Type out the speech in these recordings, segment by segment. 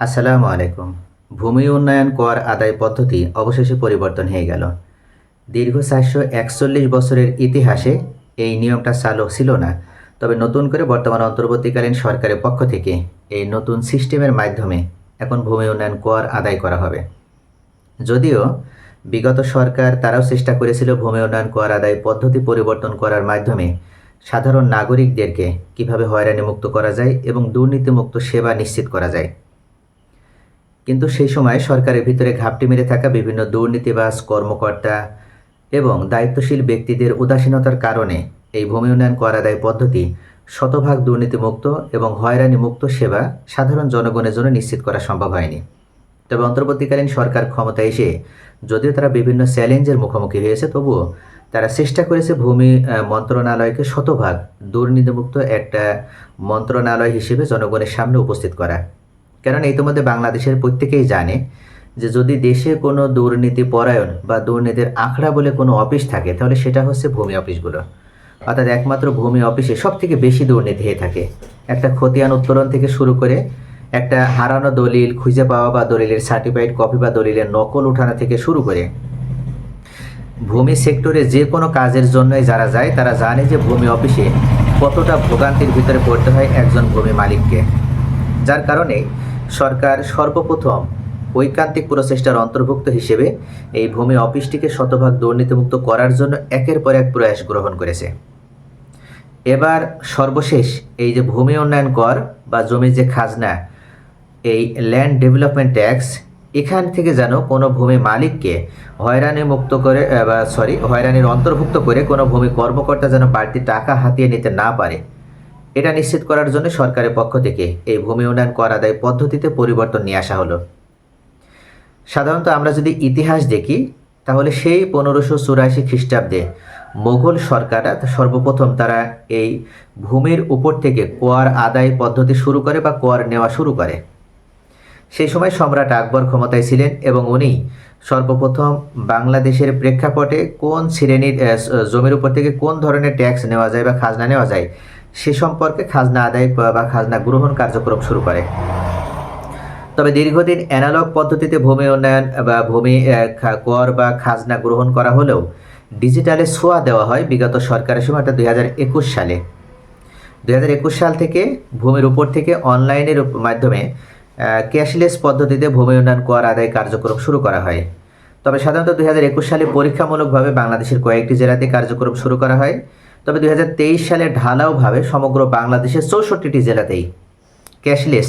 আসসালামু আলাইকুম। ভূমি উন্নয়ন কর আদায় পদ্ধতি অবশেষে পরিবর্তন হয়ে গেল। দীর্ঘ চারশো একচল্লিশ বছরের ইতিহাসে এই নিয়মটা চালু ছিল না, তবে নতুন করে বর্তমান অন্তর্বর্তীকালীন সরকারের পক্ষ থেকে এই নতুন সিস্টেমের মাধ্যমে এখন ভূমি উন্নয়ন কর আদায় করা হবে। যদিও বিগত সরকার তারাও চেষ্টা করেছিল ভূমি উন্নয়ন কর আদায় পদ্ধতি পরিবর্তন করার মাধ্যমে সাধারণ নাগরিকদেরকে কীভাবে হয়রানি মুক্ত করা যায় এবং দুর্নীতিমুক্ত সেবা নিশ্চিত করা যায়। কিন্তু সেই সময় সরকারের ভিতরে ঘাপটি মেরে থাকা বিভিন্ন দুর্নীতিবাজ কর্মকর্তা এবং দায়িত্বশীল ব্যক্তিদের উদাসীনতার কারণে এই ভূমি উন্নয়ন কর আদায় পদ্ধতি শতভাগ দুর্নীতিমুক্ত এবং হয়রানি মুক্ত সেবা সাধারণ জনগণের জন্য নিশ্চিত করা সম্ভব হয়নি। তবে অন্তর্বর্তীকালীন সরকার ক্ষমতা এসে যদিও তারা বিভিন্ন চ্যালেঞ্জের মুখোমুখি হয়েছে, তবুও তারা চেষ্টা করেছে ভূমি মন্ত্রণালয়কে শতভাগ দুর্নীতিমুক্ত একটা মন্ত্রণালয় হিসেবে জনগণের সামনে উপস্থিত করা। কারণ ইতিমধ্যে বাংলাদেশের প্রত্যেকেই জানে যে যদি দেশে কোনো দুর্নীতি পরায়ণ বা দুর্নীতির আখড়া বলে কোনো অফিস থাকে, তাহলে সেটা হচ্ছে ভূমি অফিসগুলো। অর্থাৎ একমাত্র ভূমি অফিসে সব থেকে বেশি দুর্নীতি হয়ে থাকে। একটা খতিয়ান উত্তোলন থেকে শুরু করে একটা হারানো দলিল খুঁজে পাওয়া বা দলিলের সার্টিফাইড কপি বা দলিলের নকল উঠানো থেকে শুরু করে ভূমি সেক্টরে যে কোনো কাজের জন্যই যারা যায়, তারা জানে যে ভূমি অফিসে কতটা ভোগান্তির ভিতরে পড়তে হয় একজন ভূমি মালিককে। যার কারণে সরকার সর্বপ্রথম ঐকান্তিক প্রচেষ্টার অন্তর্ভুক্ত হিসেবে এই ভূমি অফিসটিকে শতভাগ দুর্নীতিমুক্ত করার জন্য একের পর এক প্রয়াস গ্রহণ করেছে। এবার সর্বশেষ এই যে ভূমি উন্নয়ন কর বা জমির যে খাজনা, এই ল্যান্ড ডেভেলপমেন্ট ট্যাক্স এখান থেকে যেন কোনো ভূমি মালিককে হয়রানি মুক্ত করে সরি হয়রানির অন্তর্ভুক্ত করে কোনো ভূমি কর্মকর্তা যেন বাড়তি টাকা হাতিয়ে নিতে না পারে। এটা নিশ্চিত করার জন্য সরকারের পক্ষ থেকে এই ভূমি উন্নয়ন কর আদায় পদ্ধতিতে পরিবর্তন নিয়ে আসা হলো। সাধারণত আমরা যদি ইতিহাস দেখি, তাহলে সেই পনেরোশো চুরাশি খ্রিস্টাব্দে মোগল সরকাররা সর্বপ্রথম তারা এই ভূমির উপর থেকে কর আদায় পদ্ধতি শুরু করে বা কর নেওয়া শুরু করে। সেই সময় সম্রাট আকবর ক্ষমতায় ছিলেন এবং উনি সর্বপ্রথম বাংলাদেশের প্রেক্ষাপটে কোন শ্রেণির জমির উপর থেকে কোন ধরনের ট্যাক্স নেওয়া যায় বা খাজনা নেওয়া যায় সে সম্পর্কে খাজনা আদায় বা খাজনা গ্রহণ কার্যক্রম শুরু করে। তবে দীর্ঘদিন অ্যানালগ পদ্ধতিতে ভূমি উন্নয়ন বা ভূমি কর বা খাজনা গ্রহণ করা হলেও ডিজিটালে ছোঁয়া দেওয়া হয় বিগত সরকারের সময়, অর্থাৎ দুই সালে। দুই হাজার একুশ সাল থেকে ভূমির উপর থেকে অনলাইনের মাধ্যমে ক্যাশলেস পদ্ধতিতে ভূমি উন্নয়ন কর আদায় কার্যক্রম শুরু করা হয়। তবে সাধারণত দুই হাজার একুশ সালে পরীক্ষামূলকভাবে বাংলাদেশের কয়েকটি জেলাতে কার্যক্রম শুরু করা হয়। তবে দুই হাজার তেইশ সালে ঢালাওভাবে সমগ্র বাংলাদেশের চৌষট্টিটি জেলাতেই ক্যাশলেস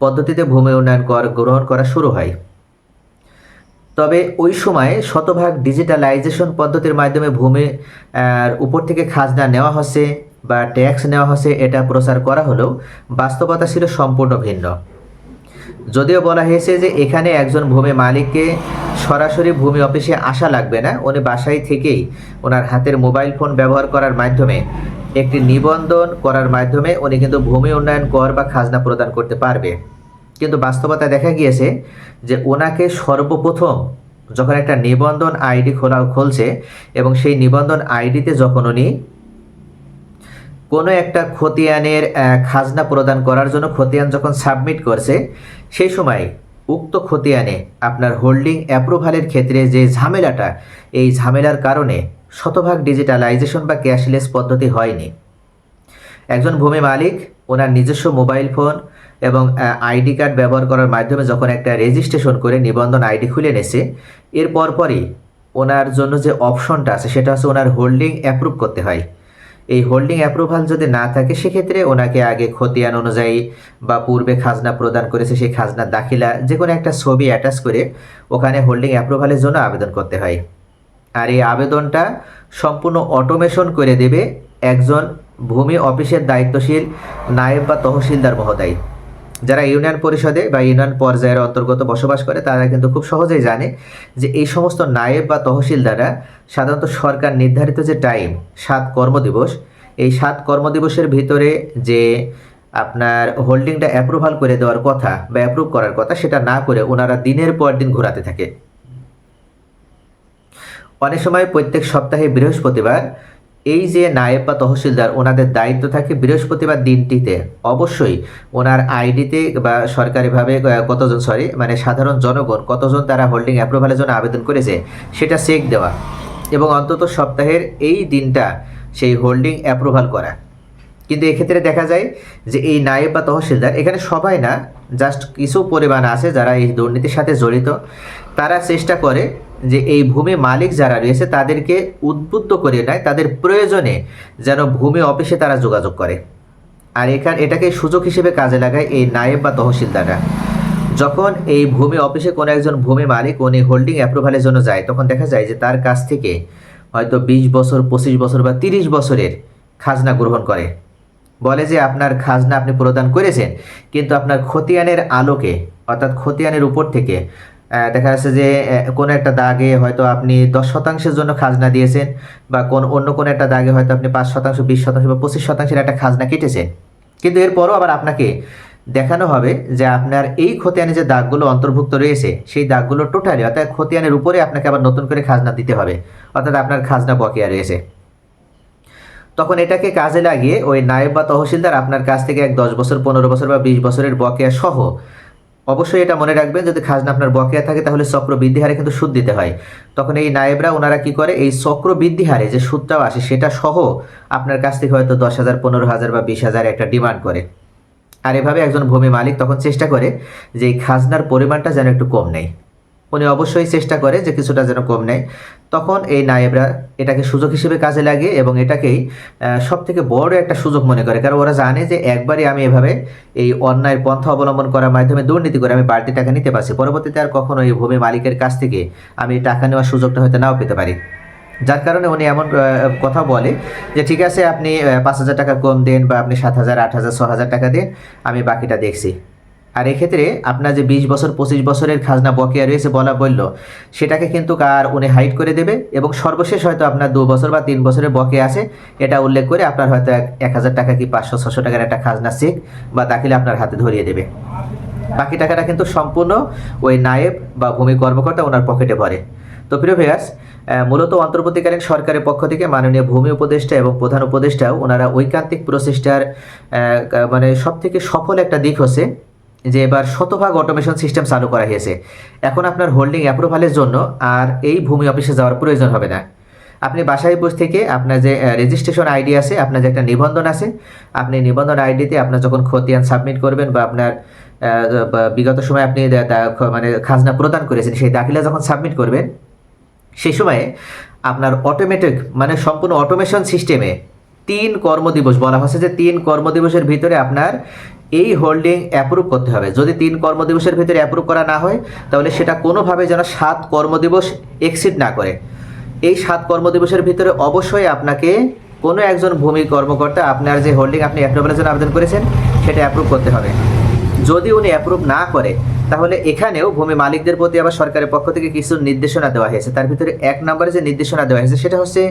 পদ্ধতিতে ভূমি উন্নয়ন কর গ্রহণ করা শুরু হয়। তবে ওই সময়ে শতভাগ ডিজিটালাইজেশন পদ্ধতির মাধ্যমে ভূমি উপর থেকে খাজনা নেওয়া হচ্ছে বা ট্যাক্স নেওয়া হচ্ছে এটা প্রচার করা হলেও বাস্তবতা ছিল সম্পূর্ণ ভিন্ন। যদিও বলা হয়েছে যে এখানে একজন ভূমি মালিককে সরাসরি ভূমি অফিসে আসা লাগবে না। উনি বাসায় থেকেই ওনার হাতের মোবাইল ফোন ব্যবহার করার মাধ্যমে, একটি নিবন্ধন করার মাধ্যমে উনি কিন্তু ভূমি উন্নয়ন কর বা খাজনা প্রদান করতে পারবে। কিন্তু বাস্তবতা দেখা গিয়েছে যে ওনাকে সর্বপ্রথম যখন একটা নিবন্ধন আইডি খোলা, খুলছে এবং সেই নিবন্ধন আইডিতে যখন উনি কোনো একটা খতিয়ানের খাজনা প্রদান করার জন্য খতিয়ান যখন সাবমিট করছে, সেই সময় উক্ত খতিয়ানে আপনার হোল্ডিং অ্যাপ্রুভালের ক্ষেত্রে যে ঝামেলাটা, এই ঝামেলার কারণে শতভাগ ডিজিটালাইজেশন বা ক্যাশলেস পদ্ধতি হয়নি। একজন ভূমি মালিক, ওনার নিজস্ব মোবাইল ফোন এবং আইডি কার্ড ব্যবহার করার মাধ্যমে যখন একটা রেজিস্ট্রেশন করে নিবন্ধন আইডি খুলে নেছে এর পরপরই ওনার জন্য যে অপশনটা আছে, সেটা হচ্ছে ওনার হোল্ডিং অ্যাপ্রুভ করতে হয়। এই হোল্ডিং অ্যাপ্রুভাল যদি না থাকে, সেক্ষেত্রে ওনাকে আগে খতিয়ান অনুযায়ী বা পূর্বে খাজনা প্রদান করেছে সেই খাজনা দাখিলা যে কোনো একটা ছবি অ্যাটাচ করে ওখানে হোল্ডিং অ্যাপ্রুভালের জন্য আবেদন করতে হয়। আর এই আবেদনটা সম্পূর্ণ অটোমেশন করে দেবে একজন ভূমি অফিসের দায়িত্বশীল নায়েব বা তহসিলদার মহোদয়। যারা ইউনিয়ন পরিষদে বা ইউনিয়ন পর্যায়ের অন্তর্গত বসবাস করে, তারা কিন্তু খুব সহজেই জানে যে এই সমস্ত নায়েব বা তহসিলদাররা সাধারণত সরকার নির্ধারিত যে টাইম সাত কর্মদিবস, এই সাত কর্মদিবসের ভিতরে যে আপনার হোল্ডিংটা অ্যাপ্রুভাল করে দেওয়ার কথা বা অ্যাপ্রুভ করার কথা, সেটা না করে ওনারা দিনের পর দিন ঘোরাতে থাকে। অনেক সময় প্রত্যেক সপ্তাহে বৃহস্পতিবার এই যে নায়েব বা তহসিলদার, ওনাদের দায়িত্ব থাকে বৃহস্পতিবার দিনটিতে। অবশ্যই ওনার আইডিতে বা সরকারিভাবে কতজন সরি মানে সাধারণ জনগণ, কতজন তারা হোল্ডিং অ্যাপ্রুভালের জন্য আবেদন করেছে, সেটা চেক দেওয়া এবং অন্তত সপ্তাহের এই দিনটা সেই হোল্ডিং অ্যাপ্রুভাল করা। কিন্তু এক্ষেত্রে দেখা যায় যে এই নায়েব বা তহসিলদার, এখানে সবাই না জাস্ট কিছু পরিমাণ আছে যারা এই দুর্নীতির সাথে জড়িত, তারা চেষ্টা করে যে এই ভূমি মালিক যারা রয়েছে, তাদেরকে উদ্বুদ্ধ করে নেয়, তাদের প্রয়োজনে যেন ভূমি অফিসে তারা যোগাযোগ করে। আর এখানে, এটাকে সুযোগ হিসেবে কাজে লাগায় এই নায়েব বা তহসিলদাররা। যখন এই ভূমি অফিসে কোনো একজন ভূমি মালিক, উনি হোল্ডিং অ্যাপ্রুভালের জন্য যায়, তখন দেখা যায় যে তার কাছ থেকে হয়তো বিশ বছর, পঁচিশ বছর বা তিরিশ বছরের খাজনা গ্রহণ করে। বলে যে, আপনার খাজনা আপনি প্রদান করেছেন, কিন্তু আপনার খতিয়ানের আলোকে, অর্থাৎ খতিয়ানের উপর থেকে দেখা যাচ্ছে যে কোনো একটা দাগে হয়তো আপনি দশ শতাংশের জন্য খাজনা দিয়েছেন বা কোন, অন্য কোনো একটা দাগে হয়তো আপনি পাঁচ শতাংশ, বিশ শতাংশ বা পঁচিশ শতাংশের একটা খাজনা কেটেছেন। কিন্তু এরপরও আবার আপনাকে দেখানো হবে যে আপনার এই খতিয়ানে যে দাগগুলো অন্তর্ভুক্ত রয়েছে, সেই দাগগুলো টোটালি অর্থাৎ খতিয়ানের উপরে আপনাকে আবার নতুন করে খাজনা দিতে হবে। অর্থাৎ আপনার খাজনা বকেয়া রয়েছে। তখন এটাকে কাজে লাগিয়ে ওই নায়েব বা তহসিলদার আপনার কাছ থেকে এক দশ বছর, পনেরো বছর বা বিশ বছরের বকেয়া সহ অবশ্যই এটা মনে রাখবেন, যদি খাজনা আপনার বকেয়া থাকে তাহলে চক্র বৃদ্ধি হারে কিন্তু সুদ দিতে হয়। তখন এই নায়েবরা ওনারা কি করে? এই চক্র বৃদ্ধি হারে যে সুদটাও আসে সেটা সহ আপনার কাছ থেকে হয়তো দশ হাজার, পনেরো হাজার বা বিশ হাজার একটা ডিমান্ড করে। আর এভাবে একজন ভূমি মালিক তখন চেষ্টা করে যে এই খাজনার পরিমাণটা যেন একটু কম নেয়। উনি অবশ্যই চেষ্টা করে যে কিছুটা যেন কম নেয়। তখন এই নায়েবরা এটাকে সুযোগ হিসেবে কাজে লাগে এবং এটাকেই সব থেকে বড় একটা সুযোগ মনে করে। কারণ ওরা জানে যে একবারই আমি এভাবে এই অন্যায়ের পন্থা অবলম্বন করার মাধ্যমে দুর্নীতি করে আমি বাড়তি টাকা নিতে পারছি। পরবর্তীতে আর কখনো এই ভূমি মালিকের কাছ থেকে আমি টাকা নেওয়ার সুযোগটা হয়তো নাও পেতে পারি। যার কারণে উনি এমন কথা বলে যে, ঠিক আছে, আপনি পাঁচ হাজার টাকা কম দেন বা আপনি সাত হাজার, আট হাজার, ছ হাজার টাকা দেন, আমি বাকিটা দেখছি। আর এক্ষেত্রে আপনার যে বিশ বছর, পঁচিশ বছরের খাজনা বকেয়া রয়েছে বলা বলল, সেটাকে কিন্তু আর উনি হাইড করে দেবে এবং সর্বশেষ হয়তো আপনার দু বছর বা তিন বছরের বকেয়া আছে। এটা উল্লেখ করে আপনার হয়তো এক- হাজার টাকা কি পাঁচশো, ছশো টাকার একটা খাজনা চেক বা দাখিলে আপনার হাতে ধরিয়ে দেবে। বাকি টাকাটা কিন্তু সম্পূর্ণ ওই নায়েব বা ভূমি কর্মকর্তা ওনার পকেটে ভরে। তো প্রিয় ভেয়াস মূলত অন্তর্বর্তীকালীন সরকারের পক্ষ থেকে মাননীয় ভূমি উপদেষ্টা এবং প্রধান উপদেষ্টাও ওনারা ঐকান্তিক প্রচেষ্টার মানে সব থেকে সফল একটা দিক হচ্ছে যে এবার শতভাগ অটোমেশন সিস্টেম চালু করা হয়েছে। এখন আপনার হোল্ডিং অ্যাপ্রুভালের জন্য আর এই ভূমি অফিসে যাওয়ার প্রয়োজন হবে না। আপনি বাসায় বসে থেকে আপনার যে রেজিস্ট্রেশন আইডি আছে, আপনার যে একটা নিবন্ধন আছে, আপনি নিবন্ধন আইডিতে আপনার যখন খতিয়ান সাবমিট করবেন বা আপনার বিগত সময় আপনি মানে খাজনা প্রদান করেছেন, সেই দাখিলা যখন সাবমিট করবেন, সেই সময়ে আপনার অটোমেটিক মানে সম্পূর্ণ অটোমেশন সিস্টেমে তিন কর্মদিবস, বলা হচ্ছে যে তিন কর্মদিবসের ভিতরে আপনার এই হোল্ডিং অ্যাপ্রুভ করতে হবে। যদি তিন কর্মদিবসের ভিতরে অ্যাপ্রুভ করা না হয়, তাহলে সেটা কোনোভাবে যেন সাত কর্মদিবস এক্সিড না করে। এই সাত কর্মদিবসের ভিতরে অবশ্যই আপনাকে কোনো একজন ভূমি কর্মকর্তা আপনার যে হোল্ডিং আপনি অ্যাপ্রুভালের জন্য আবেদন করেছেন, সেটা অ্যাপ্রুভ করতে হবে। যদি উনি অ্যাপ্রুভ না করে, তাহলে এখানেও ভূমি মালিকদের প্রতি আবার সরকারের পক্ষ থেকে কিছু নির্দেশনা দেওয়া হয়েছে। তার ভিতরে এক নম্বরে যে নির্দেশনা দেওয়া হয়েছে, সেটা হচ্ছে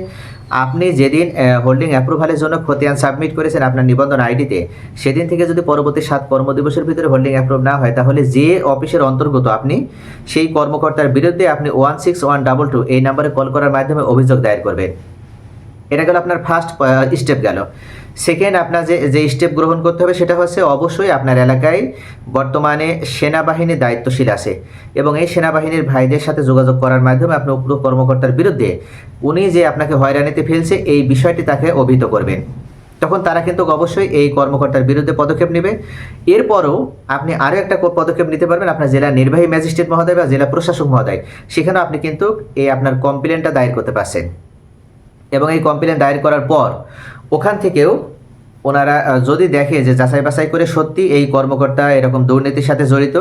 আপনি যেদিন হোল্ডিং অ্যাপ্রুভালের জন্য খতিয়ান সাবমিট করেছেন আপনার নিবন্ধন আইডিতে, সেদিন থেকে যদি পরবর্তী সাত কর্মদিবসের ভিতরে হোল্ডিং অ্যাপ্রুভ না হয়, তাহলে যে অফিসের অন্তর্গত আপনি, সেই কর্মকর্তার বিরুদ্ধে আপনি one six one double two এই নাম্বারে কল করার মাধ্যমে অভিযোগ দায়ের করবেন। এটা গেল আপনার ফার্স্ট স্টেপ গেল। সেকেন্ড আপনার যে যে স্টেপ গ্রহণ করতে হবে সেটা হচ্ছে অবশ্যই আপনার এলাকায় বর্তমানে সেনাবাহিনী দায়িত্বশীল আছে এবং এই সেনাবাহিনীর ভাইদের সাথে যোগাযোগ করার মাধ্যমে আপনি উক্ত কর্মকর্তার বিরুদ্ধে উনি যে আপনাকে হয়রানিতে ফেলছে, এই বিষয়টি তাকে অভিহিত করবেন। তখন তারা কিন্তু অবশ্যই এই কর্মকর্তার বিরুদ্ধে পদক্ষেপ নেবে। এরপরও আপনি আরও একটা পদক্ষেপ নিতে পারবেন আপনার জেলা নির্বাহী ম্যাজিস্ট্রেট মহোদয় বা জেলা প্রশাসক মহোদয়। সেখানেও আপনি কিন্তু এই আপনার কমপ্লেনটা দায়ের করতে পারছেন। এবং এই কমপ্লেন দায়ের করার পর ওখান থেকেও ওনারা যদি দেখে যে যাচাই বাছাই করে সত্যি এই কর্মকর্তা এরকম দুর্নীতির সাথে জড়িত,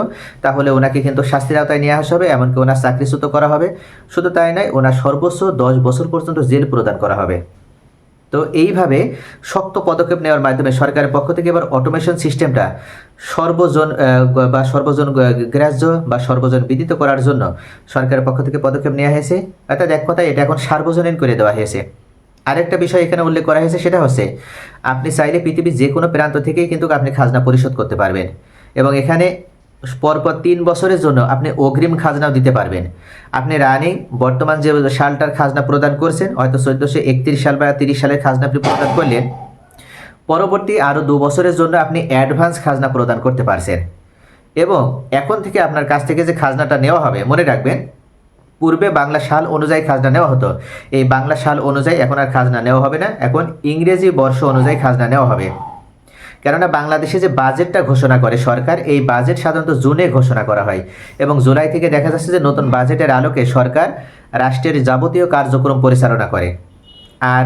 তাহলে ওনাকে কিন্তু শাস্তির আওতায় নিয়ে আসা হবে, এমনকি ওনার চাকরিচ্যুত করা হবে। শুধু তাই নয়, ওনার সর্বোচ্চ দশ বছর পর্যন্ত জেল প্রদান করা হবে। তো এইভাবে শক্ত পদক্ষেপ নেওয়ার মাধ্যমে সরকারের পক্ষ থেকে এবার অটোমেশন সিস্টেমটা সর্বজন বা সর্বজন গ্রাহ্য বা সর্বজন বিদিত করার জন্য সরকারের পক্ষ থেকে পদক্ষেপ নেওয়া হয়েছে। অর্থাৎ এক কথায় এটা এখন সার্বজনীন করে দেওয়া হয়েছে। আরেকটা বিষয় এখানে উল্লেখ করা হয়েছে, সেটা হচ্ছে আপনি চাইলে পৃথিবীর যে কোনো প্রান্ত থেকেই কিন্তু আপনি খাজনা পরিশোধ করতে পারবেন এবং এখানে পরপর তিন বছরের জন্য আপনি অগ্রিম খাজনাও দিতে পারবেন। আপনি রানিং, বর্তমান যে সালটার খাজনা প্রদান করছেন, হয়তো চোদ্দোশো একত্রিশ সাল বা তিরিশ সালের খাজনা আপনি প্রদান করলেন, পরবর্তী আরও দু বছরের জন্য আপনি অ্যাডভান্স খাজনা প্রদান করতে পারছেন। এবং এখন থেকে আপনার কাছ থেকে যে খাজনাটা নেওয়া হবে, মনে রাখবেন পূর্বে বাংলা সাল অনুযায়ী খাজনা নেওয়া হতো। এই বাংলা সাল অনুযায়ী এখন আর খাজনা নেওয়া হবে না, এখন ইংরেজি বর্ষ অনুযায়ী খাজনা নেওয়া হবে। কেননা বাংলাদেশে যে বাজেটটা ঘোষণা করে সরকার, এই বাজেট সাধারণত জুনে ঘোষণা করা হয় এবং জুলাই থেকে দেখা যাচ্ছে যে নতুন বাজেটের আলোকে সরকার রাষ্ট্রের যাবতীয় কার্যক্রম পরিচালনা করে। আর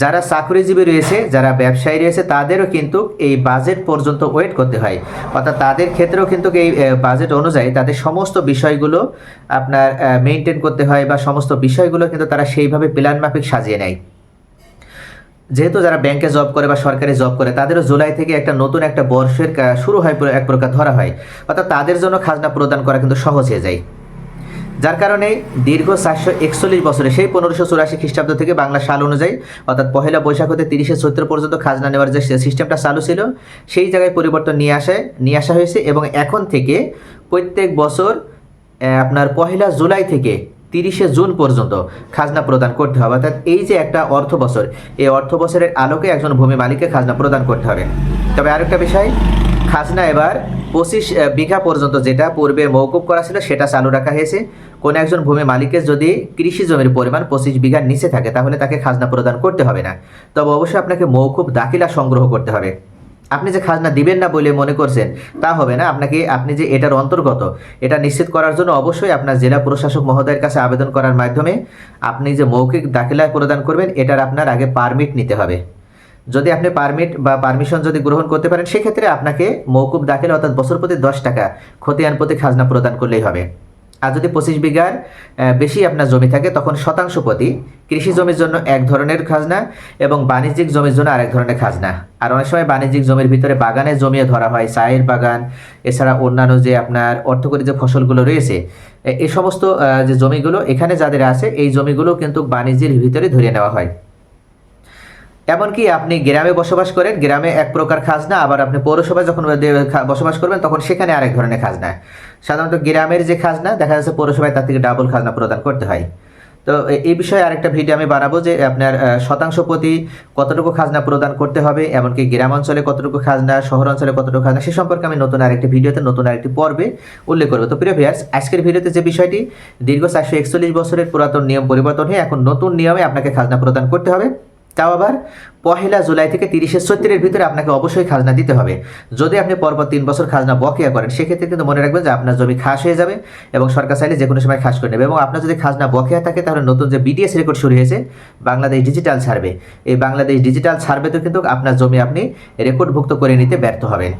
যারা চাকরিজীবী রয়েছে, যারা ব্যবসায়ী রয়েছে, তাদেরও কিন্তু এই বাজেট পর্যন্ত ওয়েট করতে হয়। অর্থাৎ তাদের ক্ষেত্রেও কিন্তু এই বাজেট অনুযায়ী তাদের সমস্ত বিষয়গুলো আপনার মেনটেন করতে হয় বা সমস্ত বিষয়গুলো কিন্তু তারা সেইভাবে প্ল্যান মাফিক সাজিয়ে নেয়। যেহেতু যারা ব্যাংকে জব করে বা সরকারি জব করে, তাদেরও জুলাই থেকে একটা নতুন একটা বর্ষের শুরু হয় এক প্রকার ধরা হয়। অর্থাৎ তাদের জন্য খাজনা প্রদান করা কিন্তু সহজ হয়ে যায়। যার কারণে দীর্ঘ চারশো একচল্লিশ বছরে, সেই পনেরোশো চুরাশি খ্রিস্টাব্দ থেকে বাংলা সাল অনুযায়ী, অর্থাৎ পহেলা বৈশাখ হতে তিরিশে চৈত্র পর্যন্ত খাজনা নেওয়ার যে সিস্টেমটা চালু ছিল, সেই জায়গায় পরিবর্তন নিয়ে আসে, নিয়ে আসা হয়েছে এবং এখন থেকে প্রত্যেক বছর আপনার পহেলা জুলাই থেকে তিরিশে জুন পর্যন্ত খাজনা প্রদান করতে হবে। অর্থাৎ এই যে একটা অর্থ বছর, এই অর্থ বছরের আলোকে একজন ভূমি মালিককে খাজনা প্রদান করতে হবে। তবে আরেকটা বিষয়, খাজনা এবার পঁচিশ বিঘা পর্যন্ত যেটা পূর্বে মৌকুব করা ছিল সেটা চালু রাখা হয়েছে। কোনো একজন ভূমি মালিকের যদি কৃষি জমির পরিমাণ পঁচিশ বিঘার নিচে থাকে, তাহলে তাকে খাজনা প্রদান করতে হবে না। তবে অবশ্যই আপনাকে মৌকুব দাখিলা সংগ্রহ করতে হবে। আপনি যে খাজনা দিবেন না বলে মনে করছেন, তা হবে না। আপনাকে, আপনি যে এটার অন্তর্গত, এটা নিশ্চিত করার জন্য অবশ্যই আপনার জেলা প্রশাসক মহোদয়ের কাছে আবেদন করার মাধ্যমে আপনি যে মৌখিক দাখিলা প্রদান করবেন, এটার আপনার আগে পারমিট নিতে হবে। যদি আপনি পারমিট বা পারমিশন যদি গ্রহণ করতে পারেন, সেক্ষেত্রে আপনাকে মৌকুব দাখিল অর্থাৎ বছর প্রতি দশ টাকা খতিয়ান প্রতি খাজনা প্রদান করলেই হবে। আর যদি পঁচিশ বিঘার বেশি আপনার জমি থাকে, তখন শতাংশ প্রতি কৃষি জমির জন্য এক ধরনের খাজনা এবং বাণিজ্যিক জমির জন্য আরেক ধরনের খাজনা। আর অনেক সময় বাণিজ্যিক জমির ভিতরে বাগানে জমিও ধরা হয়, চায়ের বাগান, এছাড়া অন্যান্য যে আপনার অর্থকরী যে ফসলগুলো রয়েছে এই সমস্ত যে জমিগুলো এখানে যাদের আছে, এই জমিগুলো কিন্তু বাণিজ্যের ভিতরে ধরে নেওয়া হয়। এমনকি আপনি গ্রামে বসবাস করেন, গ্রামে এক প্রকার খাজনা, আবার আপনি পৌরসভায় যখন বসবাস করবেন, তখন সেখানে আরেক ধরনের খাজনা। সাধারণত গ্রামের যে খাজনা, দেখা যাচ্ছে পৌরসভায় তার থেকে ডাবল খাজনা প্রদান করতে হয়। তো এই বিষয়ে আরেকটা ভিডিও আমি বানাবো যে আপনার শতাংশ প্রতি কতটুকু খাজনা প্রদান করতে হবে, এমনকি গ্রাম অঞ্চলে কতটুকু খাজনা শহর অঞ্চলে কতটুকু খাজনা, সে সম্পর্কে আমি নতুন আরেকটি ভিডিওতে নতুন আরেকটি পর্বে উল্লেখ করব। তো প্রিয় ভিয়ার্স আজকের ভিডিওতে যে বিষয়টি, দীর্ঘ চারশো একচল্লিশ বছরের পুরাতন নিয়ম পরিবর্তন হয়ে এখন নতুন নিয়মে আপনাকে খাজনা প্রদান করতে হবে। তাও আবার পহেলা জুলাই থেকে তিরিশে সত্তরের ভিতরে আপনাকে অবশ্যই খাজনা দিতে হবে। যদি আপনি পরপর তিন বছর খাজনা বকেয়া করেন, সেক্ষেত্রে কিন্তু মনে রাখবেন যে আপনার জমি খাস হয়ে যাবে এবং সরকার চাইলে যে কোনো সময় খাস করে নেবে এবং আপনার যদি খাজনা বকেয়া থাকে, তাহলে নতুন যে বিডিএস রেকর্ড শুরু হয়েছে, বাংলাদেশ ডিজিটাল সার্ভে এই বাংলাদেশ ডিজিটাল সার্ভেতেও কিন্তু আপনার জমি আপনি রেকর্ডভুক্ত করে নিতে ব্যর্থ হবেন।